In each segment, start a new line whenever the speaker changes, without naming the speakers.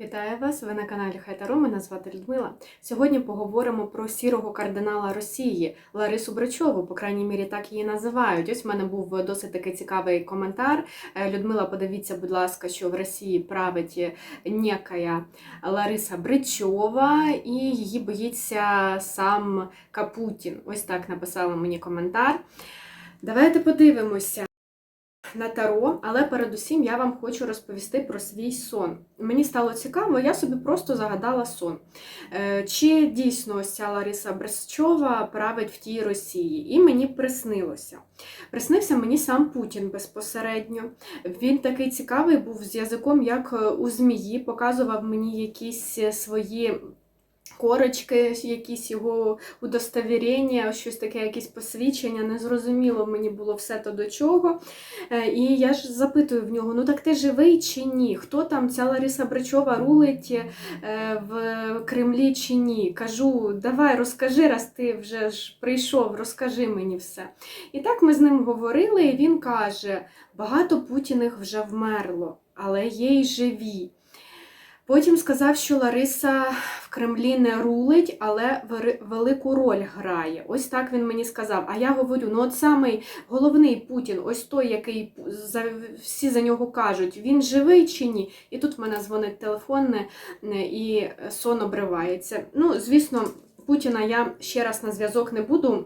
Вітаю вас! Ви на каналі Хайтаро, мене звати Людмила. Сьогодні поговоримо про сірого кардинала Росії Ларису Бричову, по крайній мірі так її називають. Ось в мене був досить такий цікавий коментар. Е, Людмила, подивіться, будь ласка, що в Росії править некая Лариса Бричова, і її боїться сам Капутін. Ось так написала мені коментар. Давайте подивимося на таро, але передусім я вам хочу розповісти про свій сон. Мені стало цікаво, я собі просто загадала сон. Е, Чи дійсно ось ця Лариса Бресчова править в тій Росії? І мені приснилося. Приснився мені сам Путін безпосередньо. Він такий цікавий був з язиком, як е, у змії, показував мені якісь е, свої. Корочки, якісь його удостовірення, щось таке, якісь посвідчення, незрозуміло мені було все то до чого. Е, І я ж запитую в нього: ну так ти живий чи ні? Хто там ця Лариса Бричова рулить е, в Кремлі чи ні? Кажу, давай розкажи, раз ти вже ж прийшов, розкажи мені все. І так ми з ним говорили, і він каже: багато Путіних вже вмерло, але є й живі. Потім сказав, що Лариса в Кремлі не рулить, але велику роль грає. Ось так він мені сказав. А я говорю: ну от самий головний Путін, ось той, який за, всі за нього кажуть, він живий чи ні? І тут в мене дзвонить телефон не, і сон обривається. Ну, звісно, Путіна я ще раз на зв'язок не буду.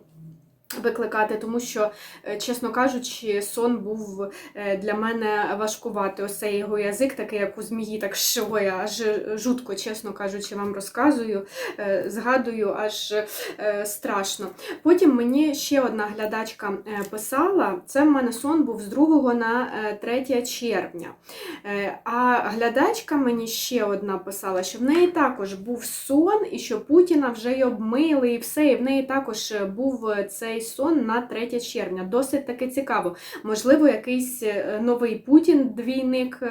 Викликати, тому що, е, чесно кажучи, сон був е, для мене важкувати. Ось цей його язик, такий, як у змії, так що я аж жутко, чесно кажучи, вам розказую, е, згадую, аж страшно. Потім мені ще одна глядачка писала: це в мене сон був з 2 на е, 3 червня. А глядачка мені ще одна писала, що в неї також був сон, і що Путіна вже й обмили, і все, і в неї також був цей сон на 3 червня. Досить таки цікаво. Можливо, якийсь е, новий Путін, двійник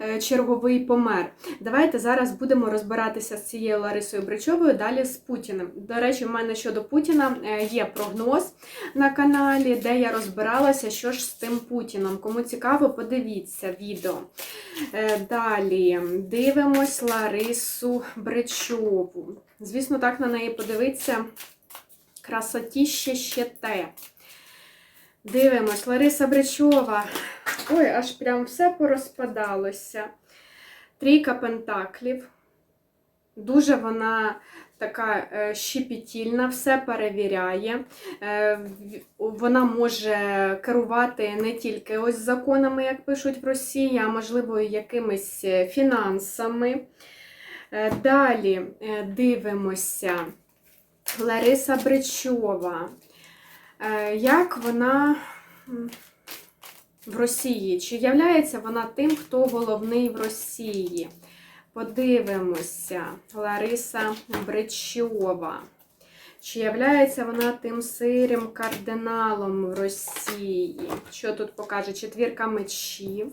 е, черговий помер. Давайте зараз будемо розбиратися з цією Ларисою Бричовою, далі з Путіним. До речі, в мене щодо Путіна е, є прогноз на каналі, де я розбиралася, що ж з тим Путіном. Кому цікаво, подивіться відео. Далі дивимось Ларису Бричову. Звісно, так на неї подивитися. Красотіще ще те. Дивимось, Лариса Бричова. Ой, аж прям все порозпадалося. Трійка пентаклів. Дуже вона така е, щепетільна, все перевіряє. Е, Вона може керувати не тільки ось законами, як пишуть в Росії, а можливо, якимись е, фінансами. Далі дивимося. Лариса Бричова. Е, Як вона в Росії? Чи являється вона тим, хто головний в Росії? Подивимося. Лариса Бричова. Чи являється вона тим сирим кардиналом в Росії? Що тут покаже? Четвірка мечів.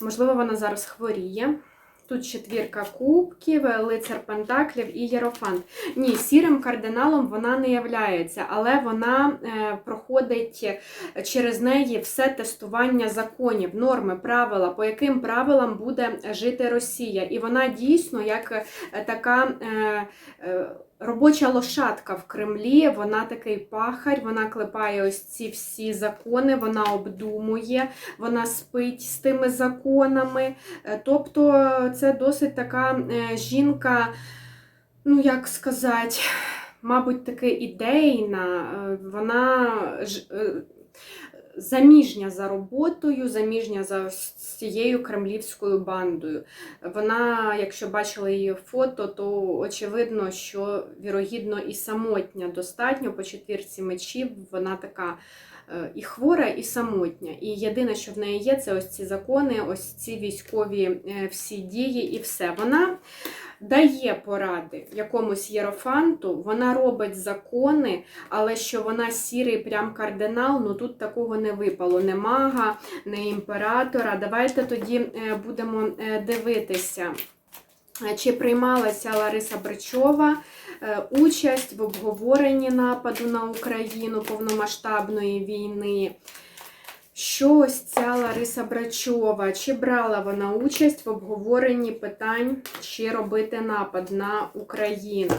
Можливо, вона зараз хворіє. Тут четвірка кубків, лицар пентаклів і єрофант. Ні, сірим кардиналом вона не являється, але вона е, проходить через неї все тестування законів, норми, правила, по яким правилам буде жити Росія. І вона дійсно як е, така. Робоча лошадка в Кремлі, вона такий пахарь, вона клепає ось ці всі закони, вона обдумує, вона спить з тими законами. Е, Тобто це досить така е, жінка, ну як сказати, мабуть, таки ідейна, е, вона ж- заміжня за роботою, заміжня за цією кремлівською бандою. Вона, якщо бачили її фото, то очевидно, що вірогідно і самотня достатньо по четвірці мечів. Вона така і хвора, і самотня. І єдине, що в неї є, це ось ці закони, ось ці військові е, всі дії і все. Вона дає поради якомусь єрофанту, вона робить закони, але що вона сірий прям кардинал, ну тут такого не випало. Не мага, не імператора. Давайте тоді е, будемо е, дивитися. Е, Чи приймалася Лариса Бричова е, участь в обговоренні нападу на Україну повномасштабної війни? Що ось ця Лариса Брачова? Чи брала вона участь в обговоренні питань, чи робити напад на Україну?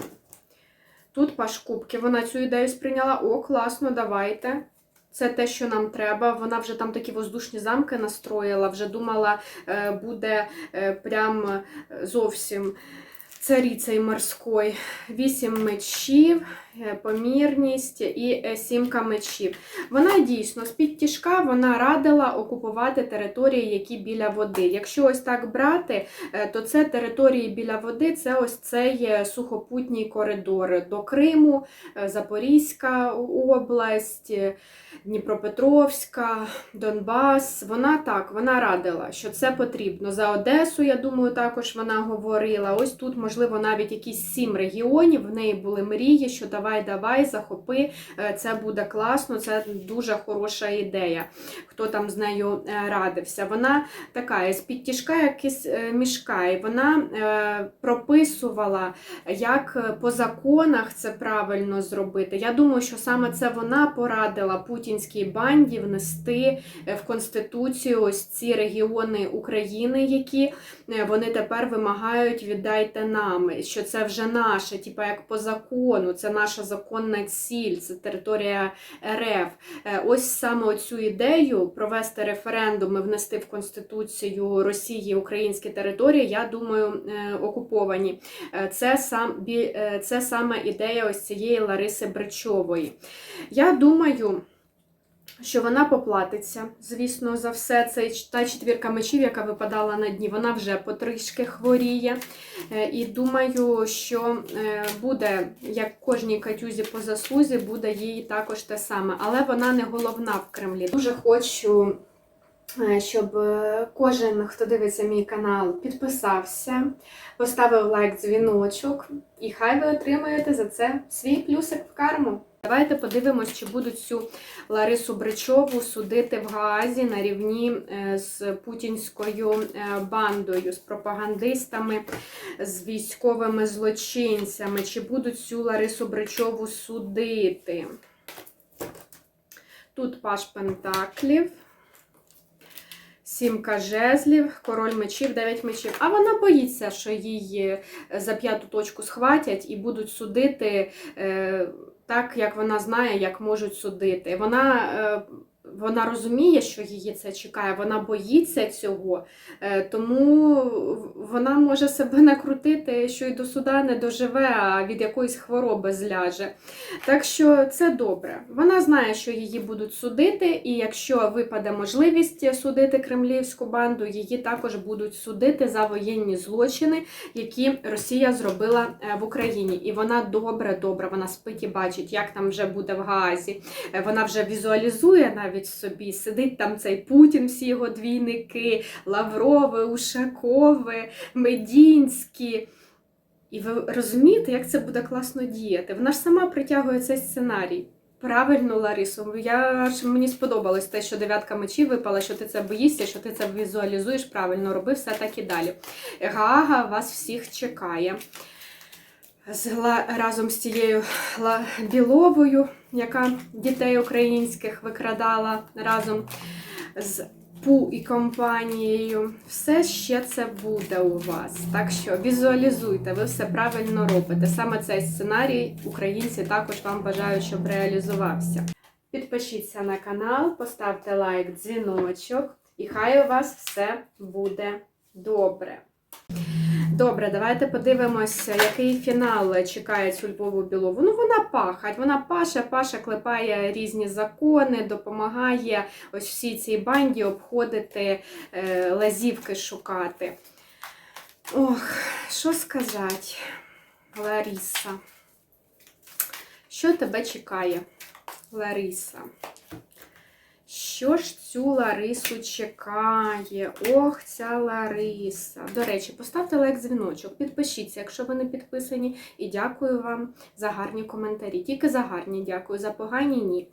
Тут паш. Вона цю ідею сприйняла. О, класно, давайте. Це те, що нам треба. Вона вже там такі воздушні замки настроїла, вже думала, е, буде е, прям е, зовсім царицей морської. Вісім мечів, е, помірність і е, сімка мечів. Вона дійсно з-під тяжка вона радила окупувати території, які біля води. Якщо ось так брати, е, то це території біля води, це ось цей сухопутній коридор до Криму, Запорізька область, Дніпропетровська, Донбас. Вона так, вона радила, що це потрібно. За Одесу, я думаю, також вона говорила. Ось тут, можливо, навіть якісь сім регіонів. В неї були мрії, що давай, давай, захопи, е, це буде класно, це дуже хороша ідея. Хто там з нею е, радився? Вона така з-під тяжка якийсь е, мішка, і вона прописувала, як по законах це правильно зробити. Я думаю, що саме це вона порадила путінській банді внести в Конституцію ось ці регіони України, які вони тепер вимагають віддайте нам, що це вже наше, типа як по закону, це наша законна ціль, це територія РФ. Е, Ось саме оцю ідею провести референдум і внести в Конституцію Росії українські території, я думаю, е, окуповані. Е, Це сам це саме ідея ось цієї Лариси Бричової. Я думаю. Що вона поплатиться, звісно, за все. Це та четвірка мечів, яка випадала на дні, вона вже потрішки хворіє. Е, І думаю, що е, буде, як кожній катюзі по заслузі, буде їй також те саме. Але вона не головна в Кремлі. Дуже хочу, е, щоб кожен, хто дивиться мій канал, підписався, поставив лайк, дзвіночок, і хай ви отримаєте за це свій плюсик в карму. Давайте подивимось, чи будуть цю Ларису Бричову судити в Гаазі на рівні е, з путінською е, бандою, з пропагандистами, з військовими злочинцями. Чи будуть цю Ларису Бричову судити? Тут паш Пентаклів. Сімка жезлів, король мечів, дев'ять мечів. А вона боїться, що її е, за п'яту точку схватять і будуть судити е, так, як вона знає, як можуть судити. Вона, е, вона розуміє, що її це чекає, вона боїться цього, е, тому вона може себе накрутити, що й до суда не доживе, а від якоїсь хвороби зляже. Так що це добре. Вона знає, що її будуть судити, і якщо випаде можливість судити кремлівську банду, її також будуть судити за воєнні злочини, які Росія зробила е, в Україні. І вона добре, добре, вона спить і бачить, як там вже буде в Гаазі. Е, Вона вже візуалізує навіть собі, сидить там цей Путін, всі його двійники, Лаврови, Ушакови, Медінські. І ви розумієте, як це буде класно діяти? Вона ж сама притягує цей сценарій. Правильно, Ларисо, я ж мені сподобалось те, що дев'ятка мечів випала, що ти це боїшся, що ти це візуалізуєш правильно, роби все так і далі. Гаага вас всіх чекає. Разом з цією Ла- Біловою, яка дітей українських викрадала разом з Пу і компанією. Все ще це буде у вас. Так що візуалізуйте, ви все правильно робите. Саме цей сценарій українці також вам бажають, щоб реалізувався. Підпишіться на канал, поставте лайк, дзвіночок, і хай у вас все буде добре. Добре, давайте подивимося, який фінал чекає цю Львову Білову. Ну, вона пахать, вона паше, паше, клепає різні закони, допомагає ось всій цій банді обходити, е, лазівки шукати. Ох, що сказати, Ларіса? Що тебе чекає, Лариса? Що ж цю Ларису чекає? Ох, ця Лариса. До речі, поставте лайк дзвіночок, підпишіться, якщо ви не підписані. І дякую вам за гарні коментарі. Тільки за гарні дякую, за погані ні.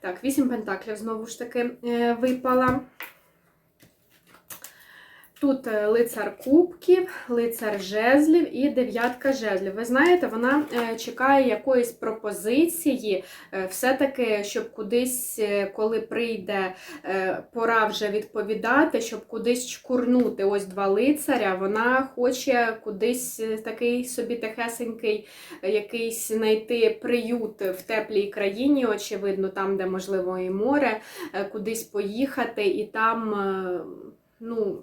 Так, вісім пентаклів знову ж таки е, випала. Тут е, лицар кубків, лицар жезлів і дев'ятка жезлів. Ви знаєте, вона е, чекає якоїсь пропозиції, е, все-таки, щоб кудись, коли прийде пора вже відповідати, щоб кудись чкурнути. Ось два лицаря. Вона хоче кудись такий собі тихесенький якийсь знайти приют в теплій країні, очевидно, там, де можливо і море, кудись поїхати і там. ну,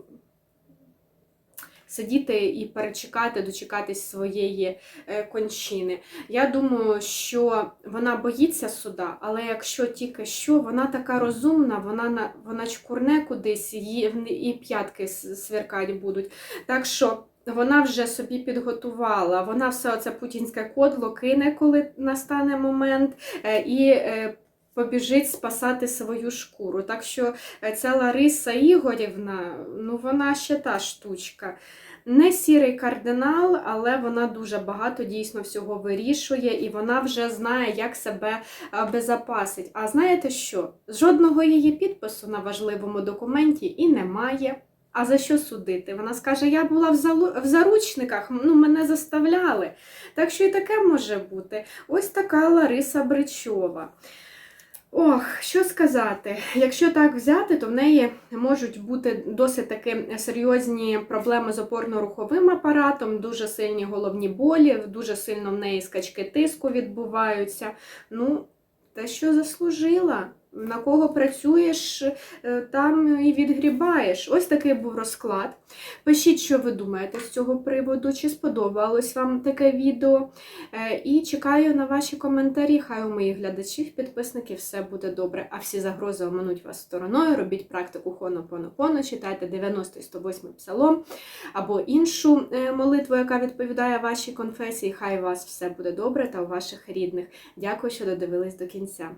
сидіти і перечекати, дочекатись своєї е, кончини. Я думаю, що вона боїться суда, але якщо тільки що, вона така розумна, вона на вона чкурне кудись її і п'ятки с- сверкать будуть. Так що. Вона вже собі підготувала, вона все це путінське кодло кине, коли настане момент, е, і е, побіжить спасати свою шкуру. Так що е, ця Лариса Ігорівна, ну вона ще та штучка. Не сірий кардинал, але вона дуже багато дійсно всього вирішує, і вона вже знає, як себе е, безопасить. А знаєте що? Жодного її підпису на важливому документі і немає. А за що судити? Вона скаже: я була в, заручниках, ну мене заставляли. Так що і таке може бути. Ось така Лариса Бричова. Ох, що сказати, якщо так взяти, то в неї можуть бути досить таки серйозні проблеми з опорно-руховим апаратом, дуже сильні головні болі, дуже сильно в неї скачки тиску відбуваються. Ну, те, що заслужила. На кого працюєш, е, там і відгрібаєш. Ось такий був розклад. Пишіть, що ви думаєте з цього приводу, чи сподобалось вам таке відео. Е, І чекаю на ваші коментарі. Хай у моїх глядачів, підписників все буде добре. А всі загрози оминуть вас стороною. Робіть практику Хонопонопоно, читайте 90 і 108 псалом або іншу е, молитву, яка відповідає вашій конфесії. Хай у вас все буде добре та у ваших рідних. Дякую, що додивились до кінця.